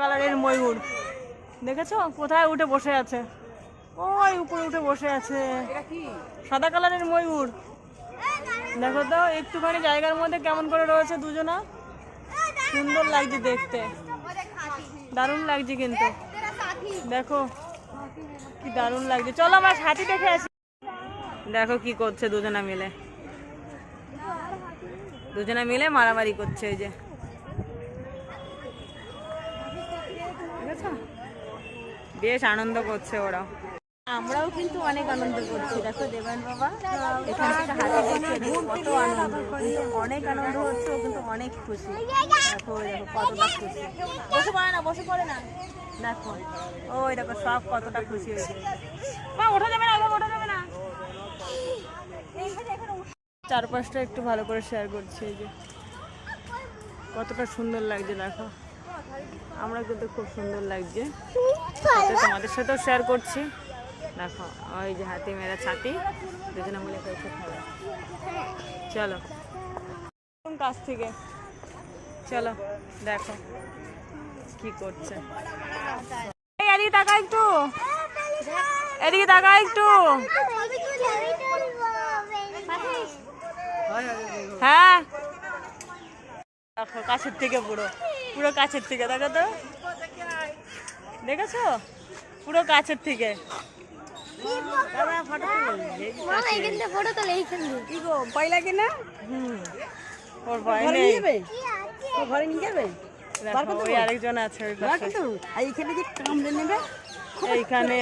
কালারের ময়ূর। দেখেছ? কোথায় উঠে বসে আছে? ওই উপরে উঠে বসে আছে। সাদা কালারের ময়ূর। দেখো তো একটুখানি জায়গার মধ্যে কেমন করে রয়েছে দুজনা? সুন্দর লাগছে দেখতে। দারুণ লাগছে কিন্তু। দেখো কি দারুণ লাগছে। চলো আমার হাতি দেখে আসি। দেখো কি করছে দুজনা মিলে। দুজনা মিলে মারামারি করছে এই যে। দেখেছ? বেশ আনন্দ করছে ওরা আমরাও কিন্তু অনেক আনন্দ করছি। দেখো দেবান বাবা কত অনেক আনন্দ হচ্ছে, ও কিন্তু অনেক খুশি। দেখো দেখো কতটা খুশি। বসে পড়ে না, বসে পড়ে না। দেখো, ওই দেখো সব কতটা খুশি হয়েছে। চারপাশটা একটু ভালো করে শেয়ার করছি, এই যে। কতটা সুন্দর লাগছে, দেখো। আমরা কিন্তু খুব সুন্দর লাগছে। তোমাদের সাথেও শেয়ার করছি। দেখো ওই যে হাতি মেরা ছাতি দুজনে মিলে করেছে খাওয়া চলো। কাছ থেকে? চলো দেখো কি করছে। এই, এদিকে তাকা একটু। এদিকে তাকা একটু। হ্যাঁ। দেখো কাছের থেকে পুরো পুরো কাছের থেকে দেখো তো। দেখেছ? পুরো কাছের থেকে। ফটো তোলে এইখান কি গো ভয় লাগে না? ওর ভয় নিয়ে যাবে? ও ঘরে নিয়ে যাবে? আরেকজন আছে ওই না পাশে। কিন্তু আর এখানে যে কামড়ে নেবে এইখানে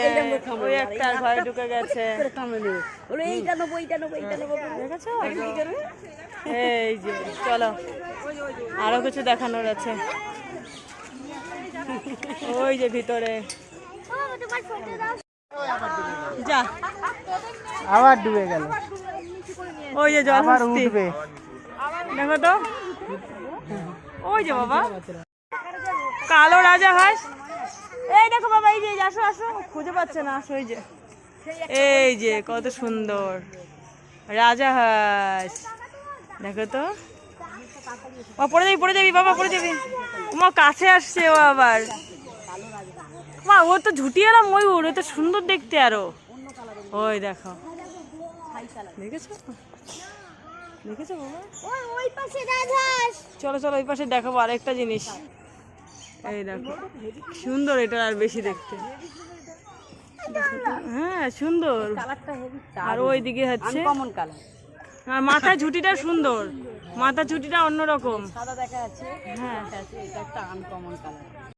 ওই একটা ঘরে ঢুকে গেছে। নেব। দেখেছ? এই যে চলো। আরও কিছু দেখানোর আছে। ওই যে ভিতরে। যা। আবার ডুবে গেল। ওই যে জল আবার উঠবে। দেখো তো। ওই যে বাবা। কালো রাজা হাঁস এই দেখো বাবা এই যে এই যে, আসো আসো। খুঁজে পাচ্ছে না আসো এই যে। এই যে কত সুন্দর। রাজা হাঁস দেখো তো। ও পড়ে যাবি পড়ে যাবি, বাবা, পড়ে যাবি। মা, কাছে আসছে ও আবার। মা, ও তো ঝুটিয়ালা ময়ূর ও তো সুন্দর দেখতে আরও। ওই দেখো। দেখেছ? চলো চলো, ওই পাশে দেখাবো আরেকটা জিনিস। এই দেখো, সুন্দর এটা আর বেশি দেখতে। হ্যাঁ সুন্দর। আর ওই দিকে হচ্ছে কমন কালার আর মাথা ঝুটিটা সুন্দর। মাথা ঝুটিটা অন্যরকম। সাদা দেখা যাচ্ছে। হ্যাঁ। এটা একটা আনকমন কালার